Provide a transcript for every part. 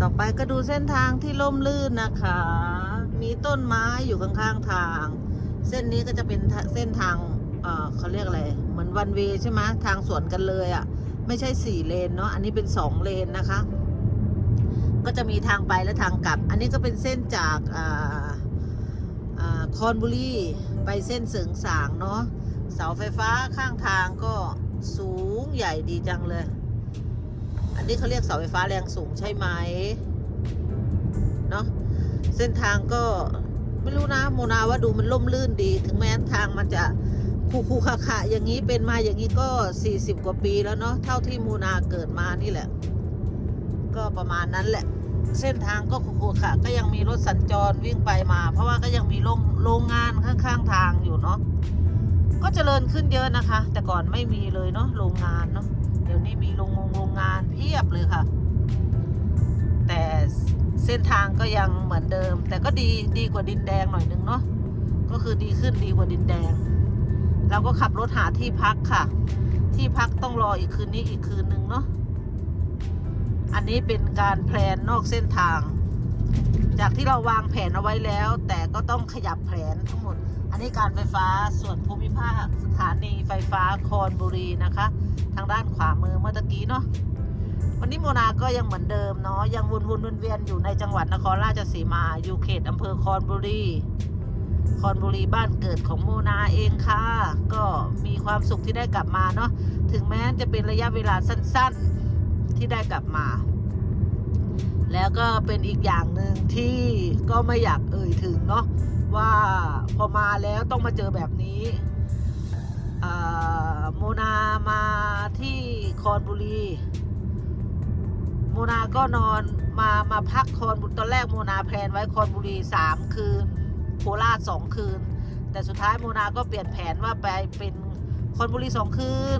ต่อไปก็ดูเส้นทางที่ล่มลื่นนะคะ มีต้นไม้อยู่ข้างๆทาง เส้นนี้ก็จะเป็นเส้นทางเเขาเรียกอะไร เหมือนวันเวใช่ไหมทางสวนกันเลยอะ่ะ ไม่ใช่สี่เลนเนาะ อันนี้เป็นสองเลนนะคะ ก็จะมีทางไปและทางกลับ อันนี้ก็เป็นเส้นจากคอนบุรีไปเส้นเสริงสางเนาะ เสาไฟฟ้าข้างทางก็สูงใหญ่ดีจังเลย อันนี้เขาเรียกเสาไฟฟ้าแรงสูงใช่ไหมเนาะเส้นทางก็ไม่รู้นะโมนาว่าดูมันล่มลื่นดี ถึงแม้ทางมันจะคูคูขะขะอย่างนี้เป็นมาอย่างนี้ก็ 40 กว่าปีแล้วเนาะเท่าที่โมนาเกิดมานี่แหละ ก็ประมาณนั้นแหละ เส้นทางก็คูคูขะก็ยังมีรถสัญจรวิ่งไปมา เพราะว่าก็ยังมีโรงโรงงานข้างๆทางอยู่เนาะก็เจริญขึ้นเยอะนะคะ แต่ก่อนไม่มีเลยเนาะโรงงาน ยบเลยค่ะ แต่เส้นทางก็ยังเหมือนเดิม แต่ก็ดีดีกว่าดินแดงหน่อยนึงเนาะก็คือดีขึ้นดีกว่าดินแดง เราก็ขับรถหาที่พักค่ะ ที่พักต้องรออีกคืนนี้อีกคืนนึงเนาะอันนี้เป็นการแพลนนอกเส้นทาง จากที่เราวางแผนเอาไว้แล้ว แต่ก็ต้องขยับแผนทั้งหมด อันนี้การไฟฟ้าส่วนภูมิภาค สถานีไฟฟ้าคอนบุรีนะคะ ทางด้านขวามือเมื่อตะกี้เนาะ วันนี้โมนาก็ยังเหมือนเดิมเนาะยังวนวนวนเวียนอยู่ในจังหวัดนครราชสีมาอยู่เขตอำเภอคอนบุรีคอนบุรีบ้านเกิดของโมนาเองค่ะ ก็มีความสุขที่ได้กลับมาเนาะถึงแม้จะเป็นระยะเวลาสั้นๆที่ได้กลับมา แล้วก็เป็นอีกอย่างหนึ่งที่ก็ไม่อยากเอ่ยถึงเนาะว่าพอมาแล้วต้องมาเจอแบบนี้โมนามาที่คอนบุรี โมนาก็นอนมามาพักคอนบุรีตอนแรกโมนาแพลนไว้คอนบุรีสามคืนโคราชสองคืน แต่สุดท้ายโมนาก็เปลี่ยนแผนว่าไปเป็นคอนบุรีสองคืน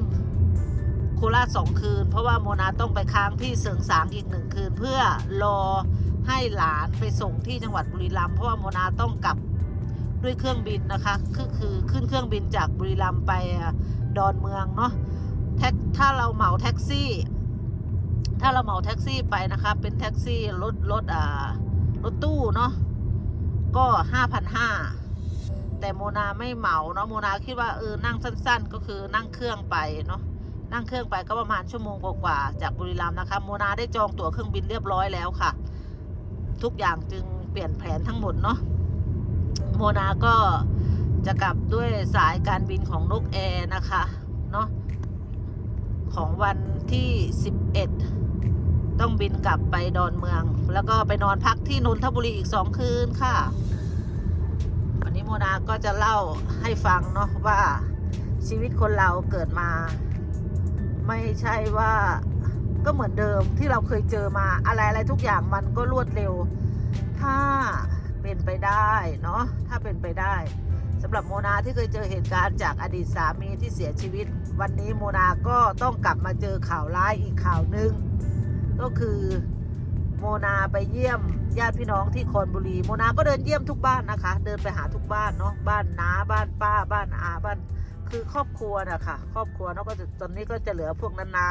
โคราชสองคืน เพราะว่าโมนาต้องไปค้างที่เสริงสางอีกหนึ่งคืน เพื่อรอให้หลานไปส่งที่จังหวัดบุรีรัมย์เพราะว่าโมนาต้องกลับด้วยเครื่องบินนะคะคือคือขึ้นเครื่องบินจากบุรีรัมย์ไปดอนเมืองเนาะแท็กถ้าเราเหมาแท็กซี่ ถ้าเราเหมาแท็กซี่ไปนะคะ เป็นแท็กซี่รถรถอ่ารถตู้เนาะก็ห้าพันห้าแต่โมนาไม่เหมาเนาะโมนาคิดว่าเออนั่งสั้น ๆ ก็คือนั่งเครื่องไปเนาะนั่งเครื่องไปก็ประมาณชั่วโมงกว่าๆจากบุรีรัมย์นะคะ โมนาได้จองตั๋วเครื่องบินเรียบร้อยแล้วค่ะ ทุกอย่างจึงเปลี่ยนแผนทั้งหมดเนาะโมนาก็จะกลับด้วยสายการบินของนกแอร์นะคะเนาะของวันที่ 11 ต้องบินกลับไปดอนเมือง แล้วก็ไปนอนพักที่นนทบุรีอีกสองคืนค่ะ วันนี้โมนาก็จะเล่าให้ฟังเนาะว่าชีวิตคนเราเกิดมา ไม่ใช่ว่าก็เหมือนเดิมที่เราเคยเจอมาอะไรอะไรทุกอย่างมันก็รวดเร็ว ถ้าเป็นไปได้เนาะถ้าเป็นไปได้สำหรับโมนาที่เคยเจอเหตุการณ์จากอดีตสามีที่เสียชีวิต วันนี้โมนาก็ต้องกลับมาเจอข่าวร้ายอีกข่าวหนึ่ง ก็คือโมนาไปเยี่ยมญาติพี่น้องที่คอนบุรี โมนาก็เดินเยี่ยมทุกบ้านนะคะ เดินไปหาทุกบ้านเนาะบ้านน้าบ้านป้าบ้านอาบ้านคือครอบครัวนะคะครอบครัวเนาะก็จะตอนนี้ก็จะเหลือพวกนั้นน้า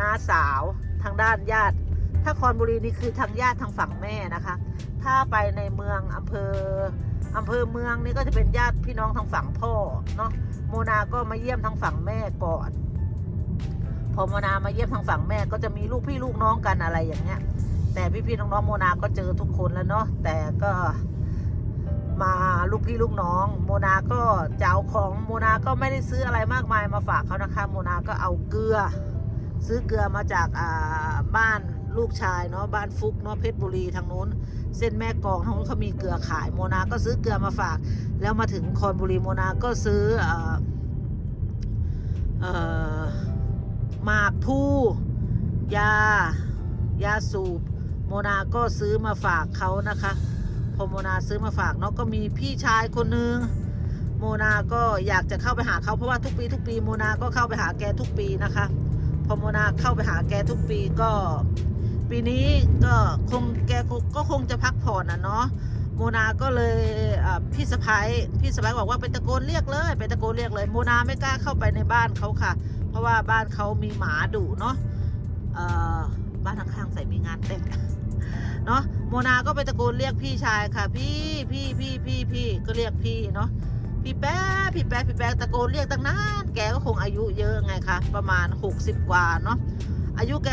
น้าสาวทางด้านญาติ ถ้าคอนบุรีนี่คือทางญาติทางฝั่งแม่นะคะ ถ้าไปในเมืองอำเภออำเภอเมืองนี่ก็จะเป็นญาติพี่น้องทางฝั่งพ่อเนาะโมนาก็มาเยี่ยมทางฝั่งแม่ก่อน อโมนามาเยี่ยมทางฝั่งแม่ก็จะมีลูกพี่ลูกน้องกันอะไรอย่างเงี้ย แต่พี่พี่ๆน้องๆโมนาก็เจอทุกคนแล้วเนาะแต่ก็มาลูกพี่ลูกน้อง โมนาก็จะเอาของโมนาก็ไม่ได้ซื้ออะไรมากมายมาฝากเขานะคะโมนาก็เอาเกลือ ซื้อเกลือมาจากบ้านลูกชายเนาะบ้านฟุกเนาะเพชรบุรีทางนู้น เส้นแม่กองทางนู้นเขามีเกลือขายโมนาก็ซื้อเกลือมาฝาก แล้วมาถึงคอนบุรีโมนาก็ซื้อเอ่อเอ่อ หมากทูยา ยาสูบ โมนาก็ซื้อมาฝากเขานะคะพอโมนาซื้อมาฝากเนาะก็มีพี่ชายคนนึงโมนาก็อยากจะเข้าไปหาเขาเพราะว่าทุกปีทุกปีโมนาก็เข้าไปหาแกทุกปีนะคะ พอโมนาเข้าไปหาแกทุกปีก็ ปีนี้ก็คงแกก็คงจะพักผ่อนนะเนาะโมนาก็เลยพี่สะพ้ายพี่สะพ้ายบอกว่าไปตะโกนเรียกเลยไปตะโกนเรียกเลยโมนาไม่กล้าเข้าไปในบ้านเขาค่ะ เพราะว่าบ้านเขามีหมาดุเนาะบ้านข้างๆใส่มีงานแต่งเนาะโมนาก็ไปตะโกนเรียกพี่ชายค่ะ พี่พี่พี่พี่พี่ก็เรียกพี่เนาะพี่แป๊ะพี่แป๊ะพี่แป๊ะตะโกนเรียกตั้งนานแกก็คงอายุเยอะไงคะประมาณ 60 กว่าเนาะอายุแก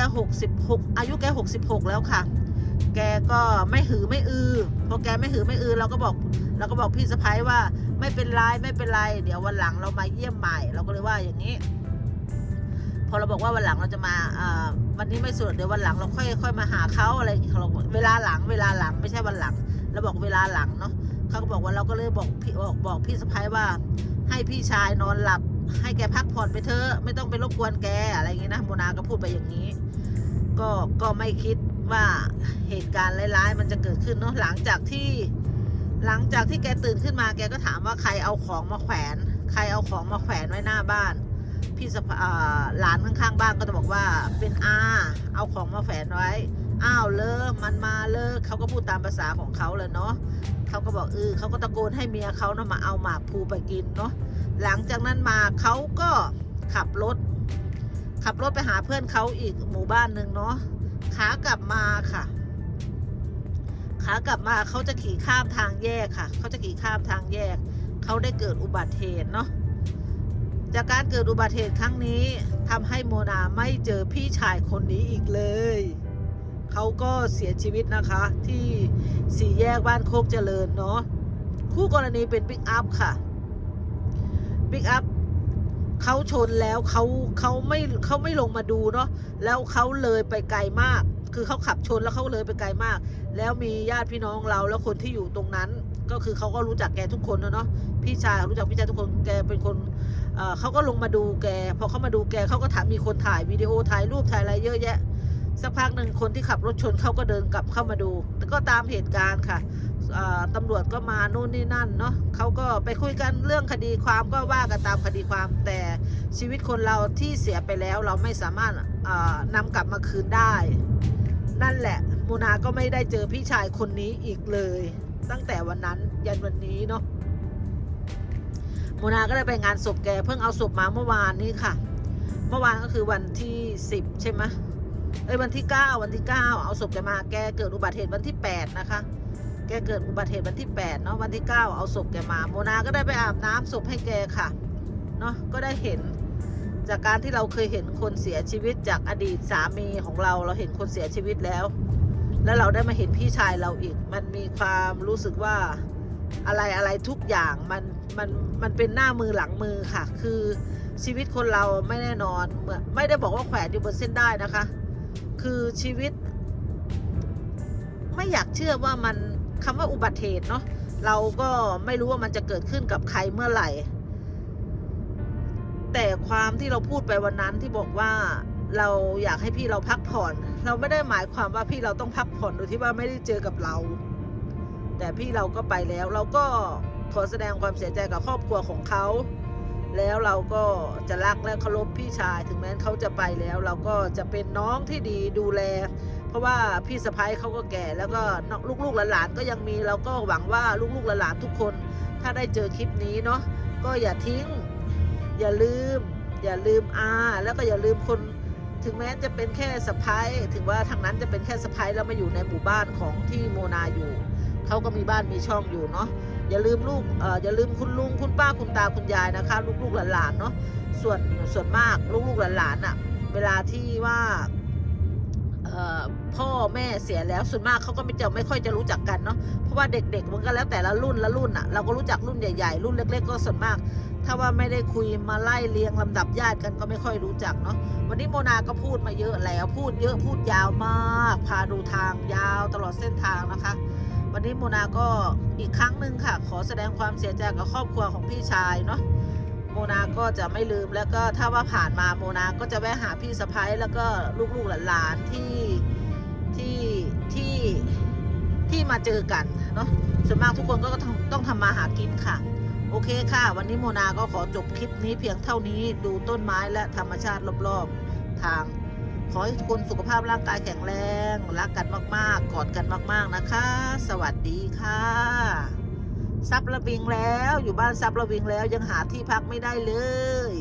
66อายุแก66 แล้วค่ะ แกก็ไม่หือไม่อือพอแกไม่หือไม่อือเราก็บอกเราก็บอกพี่สะพ้ายว่าไม่เป็นไรไม่เป็นไร เดี๋ยววันหลังเรามาเยี่ยมใหม่ เราก็เลยว่าอย่างนี้ อเราบอกว่าวันหลังเราจะมาวันนี้ไม่สะดวกเดี๋ยววันหลังเราค่อยค่อยมาหาเขาอะไรเราเวลาหลังเวลาหลังไม่ใช่วันหลังเราบอกเวลาหลังเนาะเขาก็บอกว่าเราก็เลยบอกพี่บอกบอกพี่สะพ้ายว่า ให้พี่ชายนอนหลับ ให้แกพักผ่อนไปเถอะไม่ต้องไปรบกวนแกอะไรอย่างงี้นะโมนาก็พูดไปอย่างนี้ ก็ก็ไม่คิดว่าเหตุการณ์ร้ายๆ มันจะเกิดขึ้นเนาะหลังจากที่ หลังจากที่แกตื่นขึ้นมาแกก็ถามว่าใครเอาของมาแขวน ใครเอาของมาแขวนไว้หน้าบ้าน พี่สะพาหลานข้างๆบ้านก็จะบอกว่าเป็นอาเอาของมาแขวนไว้ อ้าวเลิกมันมาเลิกเขาก็พูดตามภาษาของเขาเลยเนาะเขาก็บอกเออเขาก็ตะโกนให้เมียเขานะมาเอาหมากพลูไปกินเนาะหลังจากนั้นมาเขาก็ขับรถ ขับรถไปหาเพื่อนเขาอีกหมู่บ้านหนึ่งเนาะขากลับมาค่ะขากลับมาเขาจะขี่ข้ามทางแยกค่ะ เขาจะขี่ข้ามทางแยก เขาได้เกิดอุบัติเหตุเนาะ จากการเกิดอุบัติเหตุครั้งนี้ทำให้โมนาไม่เจอพี่ชายคนนี้อีกเลย เขาก็เสียชีวิตนะคะ ที่สี่แยกบ้านโคกเจริญเนาะคู่กรณีเป็นปิกอัพค่ะปิกอัพเขาชนแล้วเขาเขาไม่เขาไม่ลงมาดูเนาะแล้วเขาเลยไปไกลมาก คือเขาขับชนแล้วเขาเลยไปไกลมาก แล้วมีญาติพี่น้องเราแล้วคนที่อยู่ตรงนั้น ก็คือเขาก็รู้จักแกทุกคนนะเนาะพี่ชายรู้จักพี่ชายทุกคนแกเป็นคน เขาก็ลงมาดูแก พอเขามาดูแกเขาก็ถามมีคนถ่ายวิดีโอถ่ายรูปถ่ายอะไรเยอะแยะ สักพักหนึ่งคนที่ขับรถชนเขาก็เดินกลับเข้ามาดู ก็ตามเหตุการณ์ค่ะตำรวจก็มานู่นนี่นั่นเนาะเขาก็ไปคุยกันเรื่องคดีความก็ว่ากันตามคดีความแต่ชีวิตคนเราที่เสียไปแล้วเราไม่สามารถนำกลับมาคืนได้ นั่นแหละมูนาก็ไม่ได้เจอพี่ชายคนนี้อีกเลย ตั้งแต่วันนั้นยันวันนี้เนาะ โมนาก็ได้ไปงานศพแกเพิ่งเอาศพมาเมื่อวานนี้ค่ะ เมื่อวานก็คือวันที่สิบใช่ไหมเอ้ยวันที่เก้าวันที่เก้าเอาศพแกมาแกเกิดอุบัติเหตุวันที่แปดนะคะ แกเกิดอุบัติเหตุวันที่แปดเนาะวันที่เก้าเอาศพแกมาโมนาก็ได้ไปอาบน้ำศพให้แกค่ะเนาะก็ได้เห็นจากการที่เราเคยเห็นคนเสียชีวิตจากอดีตสามีของเราเราเห็นคนเสียชีวิตแล้ว แล้วเราได้มาเห็นพี่ชายเราอีก มันมีความรู้สึกว่า อะไรอะไรทุกอย่างมันมันมันเป็นหน้ามือหลังมือค่ะ คือชีวิตคนเราไม่แน่นอนเหมือนไม่ได้บอกว่าแขวนอยู่บนเส้นได้นะคะ คือชีวิต ไม่อยากเชื่อว่ามันคำว่าอุบัติเหตุเนาะเราก็ไม่รู้ว่ามันจะเกิดขึ้นกับใครเมื่อไหร่ แต่ความที่เราพูดไปวันนั้นที่บอกว่าเราอยากให้พี่เราพักผ่อน เราไม่ได้หมายความว่าพี่เราต้องพักผ่อนโดยที่ว่าไม่ได้เจอกับเรา แต่พี่เราก็ไปแล้ว เราก็ขอแสดงความเสียใจกับครอบครัวของเขา แล้วเราก็จะรักและเคารพพี่ชาย ถึงแม้เขาจะไปแล้ว เราก็จะเป็นน้องที่ดีดูแล เพราะว่าพี่สะพ้ายเขาก็แก่แล้วก็ลูกๆหลานๆก็ยังมีเราก็หวังว่าลูกๆหลานๆทุกคน ถ้าได้เจอคลิปนี้เนาะก็อย่าทิ้ง อย่าลืม อย่าลืมอาแล้วก็อย่าลืมคนถึงแม้จะเป็นแค่สะพ้ายถึงว่าทางนั้นจะเป็นแค่สะพ้ายแล้วมาอยู่ในหมู่บ้านของที่โมนาอยู่ เขาก็มีบ้านมีช่องอยู่เนาะอย่าลืมลูกเอ่ออย่าลืมคุณลุงคุณป้าคุณตาคุณยายนะคะ ลูกๆหลานๆเนาะส่วนส่วนมากลูกๆหลานๆอะ่ะเวลาที่ว่าพ่อแม่เสียแล้วส่วนมากเขาก็ไม่จะไม่ค่อยจะรู้จักกันเนาะเพราะว่าเด็กๆมันก็แล้วแต่ละรุ่นละรุ่นอะ่ะเราก็รู้จักรุ่นใหญ่ๆรุ่นเล็ก ๆ ก็ส่วนมาก ถ้าว่าไม่ได้คุยมาไล่เรียงลำดับญาติกันก็ไม่ค่อยรู้จักเนาะวันนี้โมนาก็พูดมาเยอะแล้วพูดเยอะพูดยาวมาก พาดูทางยาวตลอดเส้นทางนะคะ วันนี้โมนาก็อีกครั้งหนึ่งค่ะ ขอแสดงความเสียใจกับครอบครัวของพี่ชายเนาะโมนาก็จะไม่ลืมแล้วก็ถ้าว่าผ่านมาโมนาก็จะแวะหาพี่สะพ้ายแล้วก็ลูกๆหลานๆที่ที่ที่ที่มาเจอกันเนาะส่วนมากทุกคนก็ต้องต้องทำมาหากินค่ะ โอเคค่ะ วันนี้โมนาก็ขอจบคลิปนี้เพียงเท่านี้ดูต้นไม้และธรรมชาติรอบๆทาง อให้คุณสุขภาพร่างกายแข็งแรง รักกันมาก ๆ กอดกันมาก ๆ นะคะ สวัสดีค่ะซับระวิงแล้วอยู่บ้านซับระวิงแล้วยังหาที่พักไม่ได้เลย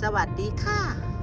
สวัสดีค่ะ